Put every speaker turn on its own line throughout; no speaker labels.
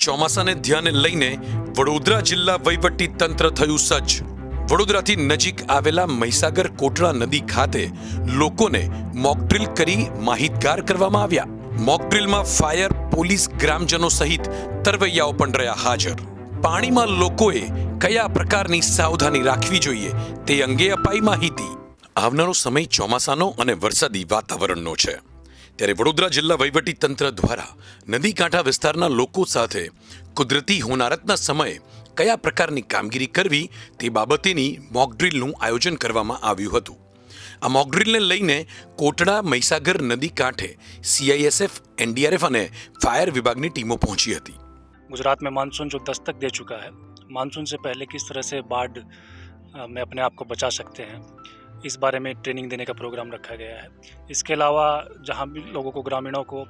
ચોમાસાને ધ્યાને લઈને વડોદરા જિલ્લા વહીવટી તંત્ર થયું સજ્જ. વડોદરાથી નજીક આવેલા મહીસાગર કોટડા નદી ખાતે લોકોને મોકડ્રીલ કરી માહિતગાર કરવામાં આવ્યા. મોકડ્રીલમાં ફાયર પોલીસ ગ્રામજનો સહિત તરવૈયાઓ પણ રહ્યા હાજર. પાણીમાં લોકોએ કયા પ્રકારની સાવધાની રાખવી જોઈએ તે અંગે અપાઈ માહિતી. આવનારો સમય ચોમાસાનો અને વરસાદી વાતાવરણનો છે. ત્યારે વડોદરા જિલ્લા વહીવટી તંત્ર દ્વારા નદી કાંઠા વિસ્તારના લોકો સાથે કુદરતી હોનારતના સમયે કયા પ્રકારની કામગીરી કરવી તે બાબતેની મોકડ્રીલનું આયોજન કરવામાં આવ્યું હતું આ મોકડ્રીલને લઈને કોટડા મહીસાગર નદી કાંઠે સીઆઈએસએફ એનડીઆરએફ અને ફાયર વિભાગની ટીમો પહોંચી હતી
गुजरात में मानसून जो दस्तक दे चुका है मानसून से पहले किस तरह से बाढ़ अ, में अपने आप को बचा सकते हैं इस बारे में ट्रेनिंग देने का प्रोग्राम रखा गया है। इसके अलावा जहाँ भी लोगों को, ग्रामीणों को,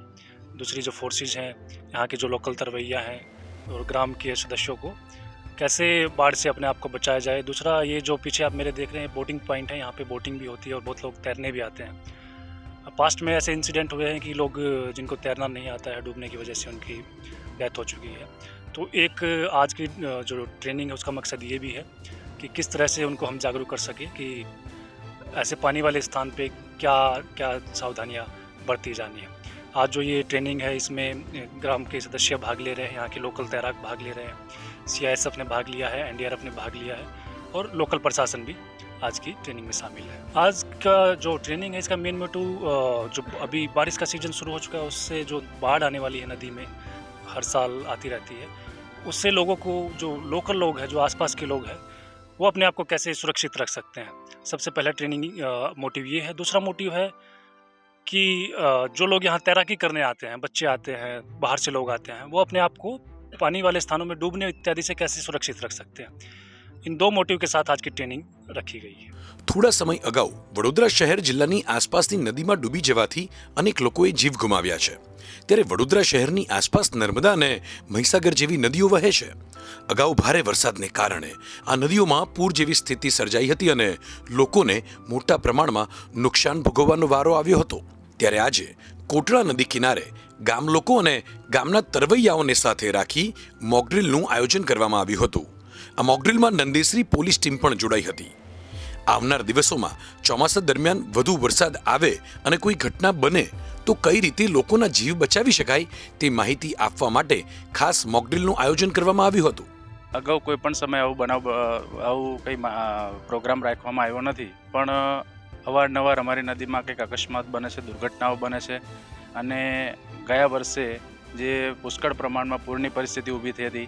दूसरी जो फोर्सेज हैं, यहाँ के जो लोकल तरवैया हैं और ग्राम के सदस्यों को, कैसे बाढ़ से अपने आप को बचाया जाए। दूसरा, ये जो पीछे आप मेरे देख रहे हैं, बोटिंग पॉइंट है, यहाँ पे बोटिंग भी होती है और बहुत लोग तैरने भी आते हैं। पास्ट में ऐसे इंसिडेंट हुए हैं कि लोग, जिनको तैरना नहीं आता है, डूबने की वजह से उनकी डेथ हो चुकी है। तो एक, आज की जो ट्रेनिंग है, उसका मकसद ये भी है कि किस तरह से उनको हम जागरूक कर सकें कि ऐसे पानी वाले स्थान पे क्या क्या सावधानियाँ बरती जानी है? आज जो ये ट्रेनिंग है, इसमें ग्राम के सदस्य भाग ले रहे हैं, यहाँ के लोकल तैराक भाग ले रहे हैं। सीआईएसएफ ने भाग लिया है एन ने भाग लिया है, और लोकल प्रशासन भी आज की ट्रेनिंग में शामिल है। आज का जो ट्रेनिंग है, इसका मेन मोटू जो अभी बारिश का सीज़न शुरू हो चुका है, उससे जो बाढ़ आने वाली है नदी में, हर साल आती रहती है, उससे लोगों को, जो लोकल लोग हैं, जो आसपास के लोग हैं, वो अपने आप को कैसे सुरक्षित रख सकते हैं? सबसे पहला ट्रेनिंग मोटिव ये है। दूसरा मोटिव है कि जो लोग यहाँ तैराकी करने आते हैं, बच्चे आते हैं, बाहर से लोग आते हैं, वो अपने आप को पानी वाले स्थानों में डूबने इत्यादि से कैसे सुरक्षित रख सकते हैं? इन दो मोटिव के साथ आज की ट्रेनिंग रखी गई है
થોડા સમય અગાઉ વડોદરા શહેર જિલ્લાની આસપાસની નદીમાં ડૂબી જવાથી અનેક લોકોએ જીવ ગુમાવ્યા છે ત્યારે વડોદરા શહેરની આસપાસ નર્મદા અને મહીસાગર જેવી નદીઓ વહે છે અગાઉ ભારે વરસાદને કારણે આ નદીઓમાં પૂર જેવી સ્થિતિ સર્જાઈ હતી અને લોકોને મોટા પ્રમાણમાં નુકસાન ભોગવવાનો વારો આવ્યો હતો ત્યારે આજે કોટડા નદી કિનારે ગામ લોકો અને ગામના તરવૈયાઓને સાથે રાખી મોકડ્રીલનું આયોજન કરવામાં આવ્યું હતું આ મોકડ્રીલમાં નંદેસરી પોલીસ ટીમ પણ જોડાઈ હતી. આવનાર દિવસોમાં ચોમાસા દરમિયાન વધુ વરસાદ આવે અને કોઈ ઘટના બને, તો કઈ રીતે લોકોના જીવ બચાવી શકાય તે માહિતી આપવા માટે ખાસ મોકડ્રીલનું આયોજન કરવામાં આવ્યું હતું.
અગાઉ કોઈ પણ સમયે આવું બનાવ આવું કંઈ પ્રોગ્રામ રાખવામાં આવ્યો નથી. પણ અવારનવાર અમારી નદીમાં કંઈક અકસ્માત બને છે, દુર્ઘટનાઓ બને છે અને ગયા વર્ષે જે પુષ્કળ પ્રમાણમાં પૂરની પરિસ્થિતિ ઊભી થઈ હતી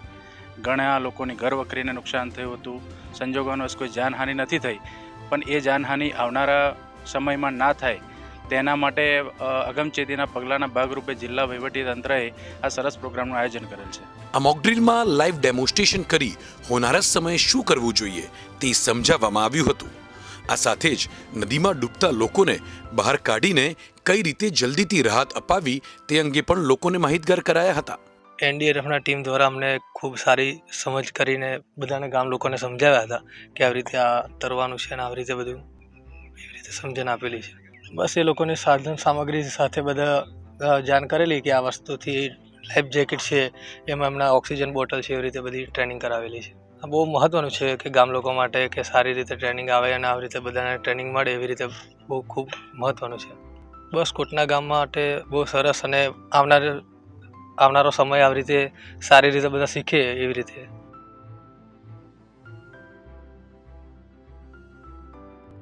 ઘણા લોકોની ઘર વકરીને નુકસાન થયું હતું. સંજોગોનું કોઈ જાનહાનિ નથી થઈ, પણ એ જાનહાનિ આવનારા સમયમાં ના થાય. તેના માટે અગમચેતીના પગલાંના ભાગરૂપે જિલ્લા વહીવટી તંત્રએ આ સરસ પ્રોગ્રામનું આયોજન કરેલ છે.
આ મોકડ્રીલમાં લાઈવ ડેમોન્સ્ટ્રેશન કરી હોનારા સમયે શું કરવું જોઈએ તે સમજાવવામાં આવ્યું હતું. આ સાથે જ નદીમાં ડૂબતા લોકોને બહાર કાઢીને કઈ રીતે જલ્દીથી રાહત અપાવી તે અંગે પણ લોકોને માહિતગાર કરાયા હતા.
એનડીઆરએફના ટીમ દ્વારા અમને ખૂબ સારી સમજ કરીને બધાને ગામ લોકોને સમજાવ્યા હતા કે આવી રીતે આ તરવાનું છે અને આવી રીતે બધું એવી રીતે સમજણ આપેલી છે. બસ એ લોકોની સાધન સામગ્રી સાથે બધા જાણ કરેલી કે આ વસ્તુથી લાઈફ જેકેટ છે, એમાં એમના ઓક્સિજન બોટલ છે, એવી રીતે બધી ટ્રેનિંગ કરાવેલી છે. આ બહુ મહત્ત્વનું છે કે ગામ લોકો માટે કે સારી રીતે ટ્રેનિંગ આવે અને આવી રીતે બધાને ટ્રેનિંગ મળે એવી રીતે બહુ ખૂબ મહત્ત્વનું છે. બસ કોટના ગામ માટે બહુ સરસ અને આવનાર આવનારો સમય આવી રીતે સારી રીતે બધા શીખે એવી રીતે.